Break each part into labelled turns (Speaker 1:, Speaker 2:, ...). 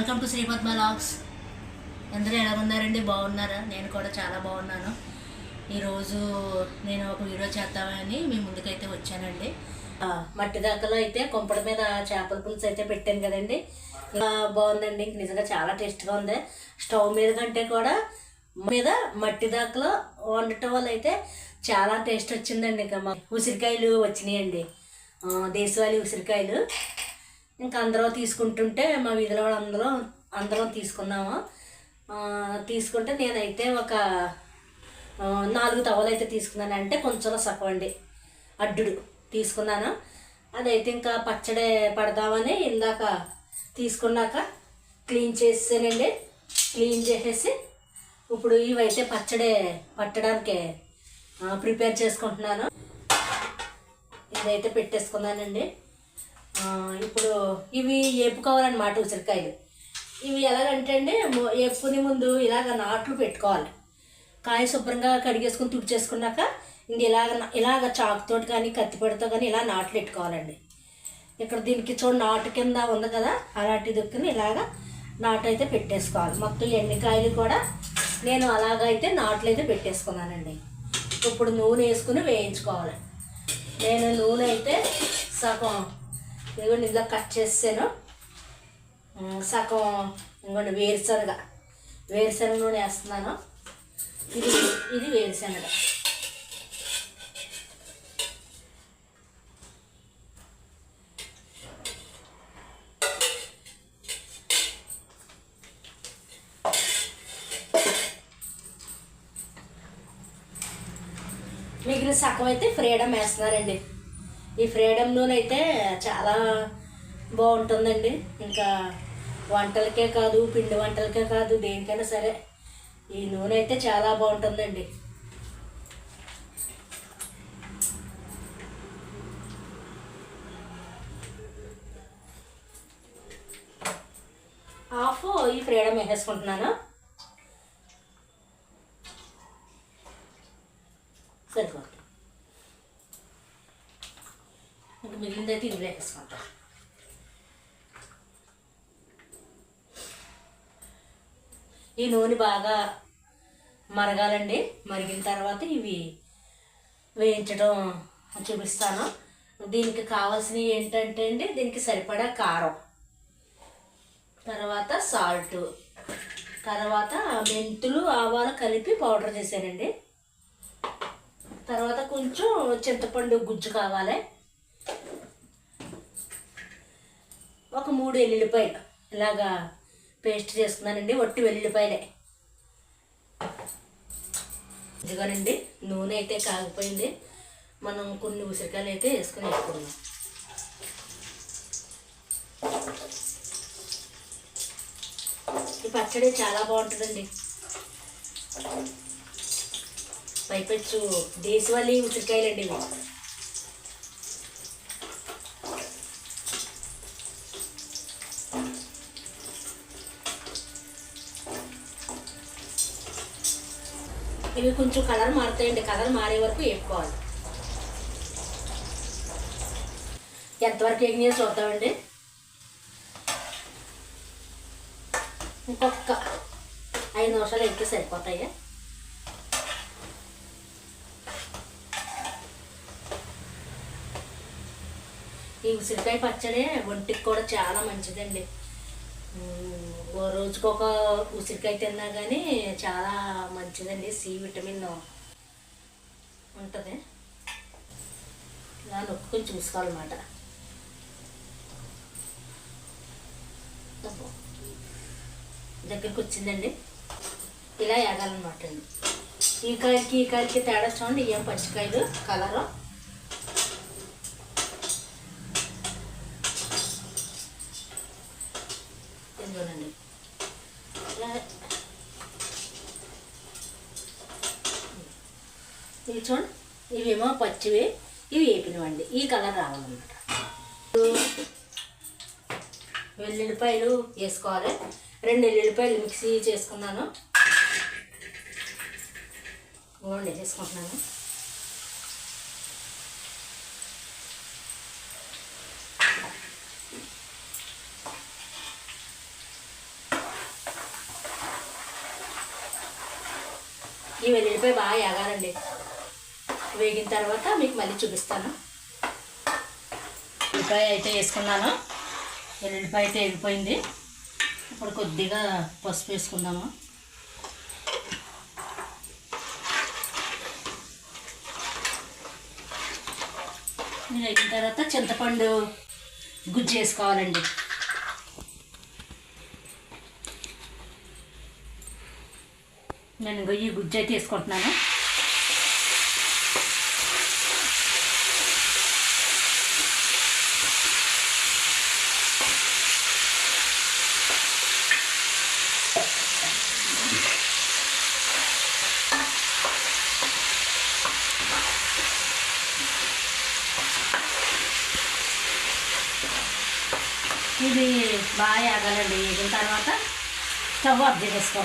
Speaker 1: Welcome to శ్రీపద్మ logs అందరూ ఎలా ఉన్నారండి? బాగున్నారా? నేను కూడా చాలా బాగున్నాను. ఈరోజు నేను ఒక వీడియో చేద్దామని మీ ముందుకైతే వచ్చానండి. మట్టి దాకలో అయితే కుంపడి మీద చేపల పులుసు అయితే పెట్టాను కదండి. ఇలా బాగుందండి. ఇంక నిజంగా చాలా టేస్ట్గా ఉంది. స్టవ్ మీద కంటే కూడా మీద మట్టి దాకలో వండటం వల్ల అయితే చాలా టేస్ట్ వచ్చిందండి. ఇంకా మా ఉసిరికాయలు వచ్చినాయండి. దేశవాళీ ఉసిరికాయలు. ఇంకా అందరం తీసుకుంటుంటే మా వీధిలో వాళ్ళందరూ అందరం తీసుకున్నాము. తీసుకుంటే నేనైతే ఒక నాలుగు తవ్వలు అయితే తీసుకున్నాను. అంటే కొంచెం సగం అడ్డుడు తీసుకున్నాను. అదైతే ఇంకా పచ్చడి పడదామని ఇందాక తీసుకున్నాక క్లీన్ చేసానండి క్లీన్ చేసేసి ఇప్పుడు ఇవైతే పచ్చడి పట్టడానికి ప్రిపేర్ చేసుకుంటున్నాను. ఇదైతే పెట్టేసుకున్నానండి. ఇప్పుడు ఇవి ఏపుకోవాలన్నమాట ఉసిరికాయలు. ఇవి ఎలాగంటే అండి మొ- ఏపుకునే ముందు ఇలాగ నాట్లు పెట్టుకోవాలి. కాయ శుభ్రంగా కడిగేసుకుని తుడిచేసుకున్నాక ఇంక ఇలాగ ఇలాగ చాకుతోటి కానీ కత్తిపడితో కానీ ఇలా నాట్లు పెట్టుకోవాలండి. ఇక్కడ దీనికి చూడ నాటు కింద ఉంది కదా అలాంటి దుక్కుని ఇలాగ నాటు అయితే పెట్టేసుకోవాలి. మొత్తం ఎన్ని కాయలు కూడా నేను అలాగైతే నాట్లు అయితే పెట్టేసుకున్నానండి. ఇప్పుడు నూనె వేసుకుని వేయించుకోవాలి. నేను నూనె అయితే సగం ఇదిగోండి ఇందులో కట్ చేసాను సగం ఇంకోండి వేరుశనగ. వేరుశనగ నూనె వేస్తున్నాను. ఇది ఇది వేరుశనగ. మిగిలిన సగం అయితే ఫ్రీడమ్ వేస్తున్నారండి. ఈ ఫ్రీడమ్ నూనె అయితే చాలా బాగుంటుందండి. ఇంకా వంటలకే కాదు పిండి వంటలకే కాదు దేనికైనా సరే ఈ నూనె అయితే చాలా బాగుంటుందండి. హాఫ్ ఈ ఫ్రీడమ్ వేసేసుకుంటున్నాను. ఈ నూనె బాగా మరగాలండి. మరిగిన తర్వాత ఇవి వేయించడం చూపిస్తాను. దీనికి కావాల్సినవి ఏంటంటే అండి దీనికి సరిపడా కారం తర్వాత సాల్ట్ తర్వాత మెంతులు ఆవాలు కలిపి పౌడర్ చేశానండి. తర్వాత కొంచెం చింతపండు గుజ్జు కావాలి. ఒక మూడు ఎల్లుల్లిపాయలు. ఇలాగా పేస్ట్ చేసుకున్నానండి ఒట్టి వెల్లుల్లిపాయలే. ఇదిగోనండి నూనె అయితే కాగిపోయింది. మనం కొన్ని ఉసిరికాయలు అయితే వేసుకుని వేసుకున్నాం ఈ పచ్చడి చాలా బాగుంటుందండి. పైపెచ్చు దేశవాళీ ఉసిరికాయలండి ఇవి. ఇవి కొంచెం కలర్ మారుతాయండి. కలర్ మారే వరకు వేపుకోవాలి. ఎంతవరకు ఎగినాయో చూద్దామండి. ఇంకొక ఐదు నిమిషాలు ఎక్కి సరిపోతాయి? ఈ ఉసిరికాయ పచ్చడి ఒంటికి కూడా చాలా మంచిదండి. రోజుకొక ఉసిరికాయ తిన్నా కానీ చాలా మంచిదండి సి విటమిన్ ఉంటుంది. ఇలా నొక్కుని చూసుకోవాలన్నమాట దగ్గరికి వచ్చిందండి ఇలా వేగాలన్నమాట అండి. ఈ కాయకి ఈ కాయకి తేడా చూడండి ఏం పచ్చికాయలు కలరు. ఇవి చూడండి ఇవేమో పచ్చివి ఇవి వేపినవండి ఈ కలర్ రావాలన్నమాట. వెల్లుల్లిపాయలు వేసుకోవాలి. రెండు వెల్లుల్లిపాయలు మిక్సీ చేసుకున్నాను. బాగుండే చేసుకుంటున్నాను ఈ వెల్లుల్లిపాయ బాగా యాగాలండి. వేగిన తర్వాత మీకు మళ్ళీ చూపిస్తాను. ఉల్లిపాయ అయితే వేసుకున్నాను. ఎల్లుల్లిపాయ అయితే వెళ్ళిపోయింది ఇప్పుడు కొద్దిగా పసుపు వేసుకుందాము. మీరు అయిన తర్వాత చింతపండు గుజ్జు వేసుకోవాలండి. నేను ఇంకో ఈ గుజ్జు అయితే వేసుకుంటున్నాను. ఇది బాగా ఆగాలండి. వేగిన తర్వాత స్టవ్ ఆఫ్ చేసేసుకో.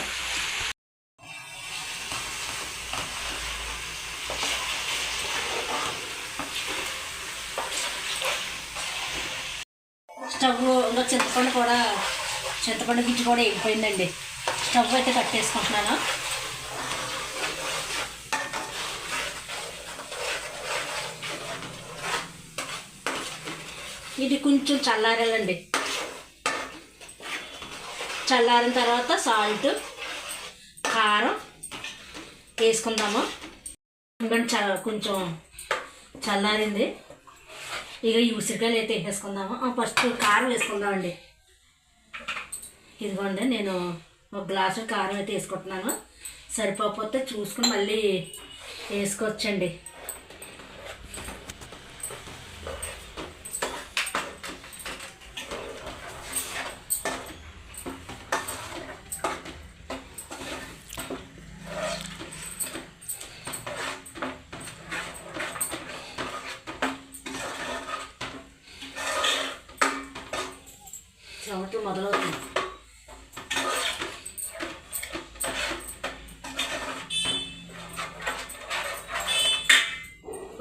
Speaker 1: స్టవ్ ఇంకా చింతపండు కూడా చింతపండు గిజ్జు కూడా వెళ్ళిపోయిందండి స్టవ్ అయితే కట్టేసుకుంటున్నాను. ఇది కొంచెం చల్లారాలండి. చల్లారిన తర్వాత సాల్ట్ కారం వేసుకుందాము. ఎందుకంటే చ కొంచెం చల్లారింది. ఇక ఈ ఉసిరికాయలు అయితే వేసేసుకుందాము. ఫస్ట్ కారం వేసుకుందామండి. ఇదిగోండి నేను ఒక గ్లాసు కారం అయితే వేసుకుంటున్నాను. సరిపోకపోతే చూసుకుని మళ్ళీ వేసుకోవచ్చండి.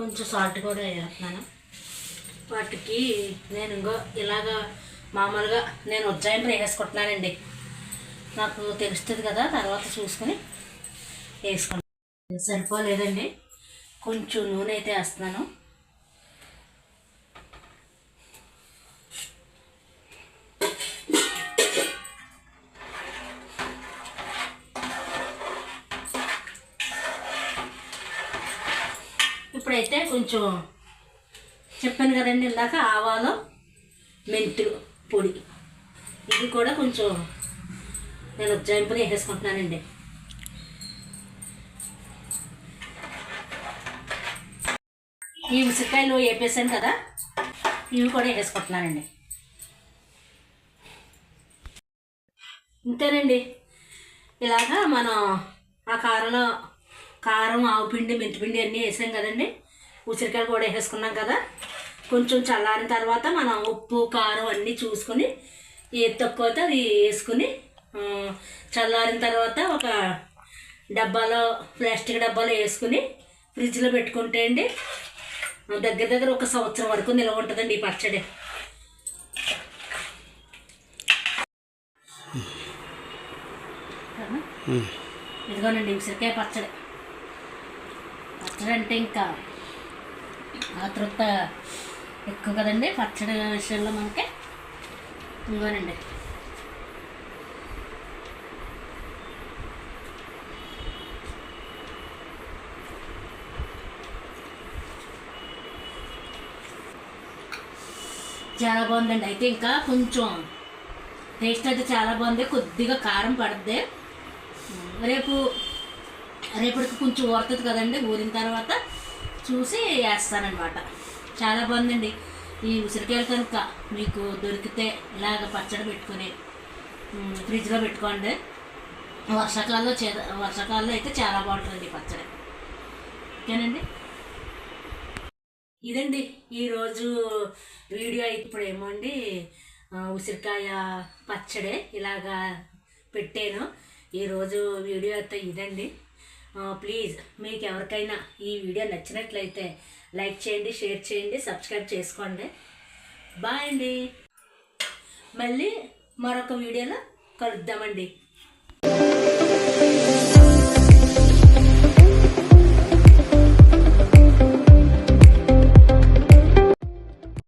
Speaker 1: కొంచెం సాల్ట్ కూడా వేస్తున్నాను. వాటికి నేను ఇంకో ఇలాగా మామూలుగా నేను ఉజ్జాయింపు వేసుకుంటున్నానండి. నాకు తెలుస్తుంది కదా తర్వాత చూసుకొని వేసుకుంటాను సరిపోలేదండి. కొంచెం నూనె అయితే వేస్తున్నాను. ఇప్పుడైతే కొంచెం చెప్పాను కదండి ఇందాక ఆవాలు మెంతులు పొడి. ఇది కూడా కొంచెం నేను జంపుగా వేసేసుకుంటున్నానండి. ఈ ఉసిరికాయలు వేపేసాను కదా ఇవి కూడా వేసుకుంటున్నానండి ఇంతేనండి. ఇలాగా మనం ఆ కారంలో కారం ఆవు పిండి మెంతిపిండి అన్నీ వేసాం కదండి. ఉసిరికాయలు కూడా వేసేసుకున్నాం కదా. కొంచెం చల్లారిన తర్వాత మనం ఉప్పు కారం అన్నీ చూసుకొని ఏది తక్కువ అయితే అది వేసుకుని చల్లారిన తర్వాత ఒక డబ్బాలో ప్లాస్టిక్ డబ్బాలో వేసుకుని ఫ్రిడ్జ్లో పెట్టుకుంటే అండి దగ్గర దగ్గర ఒక సంవత్సరం వరకు నిల్వ ఉంటుందండి ఈ పచ్చడి. ఇదిగోనండి ఉసిరికాయ పచ్చడి. పచ్చడి అంటే ఇంకా ఆతృత ఎక్కువ కదండి? పచ్చడి విషయంలో మనకి ఇంకోనండి చాలా బాగుందండి. అయితే ఇంకా కొంచెం టేస్ట్ అయితే చాలా బాగుంది. కొద్దిగా కారం పడుద్ది. రేపు రేపటికి కొంచెం ఊరుతుంది కదండి. ఊరిన తర్వాత చూసి వేస్తానమాట చాలా బాగుందండి. ఈ ఉసిరికాయలు కనుక మీకు దొరికితే ఇలాగ పచ్చడి పెట్టుకొని ఫ్రిడ్జ్లో పెట్టుకోండి. వర్షాకాలంలో చే వర్షాకాలంలో అయితే చాలా బాగుంటుంది ఈ పచ్చడి. ఓకేనండి? ఇదండి ఈరోజు వీడియో అయితే ఇప్పుడు ఏమో అండి ఉసిరికాయ పచ్చడి ఇలాగా పెట్టాను. ఈరోజు వీడియో అయితే ఇదండి. ప్లీజ్ మీకు ఎవరికైనా ఈ వీడియో నచ్చినట్లయితే లైక్ చేయండి షేర్ చేయండి సబ్స్క్రైబ్ చేసుకోండి. బాయ్ అండి. మళ్ళీ మరొక వీడియోలో కలుద్దామండి.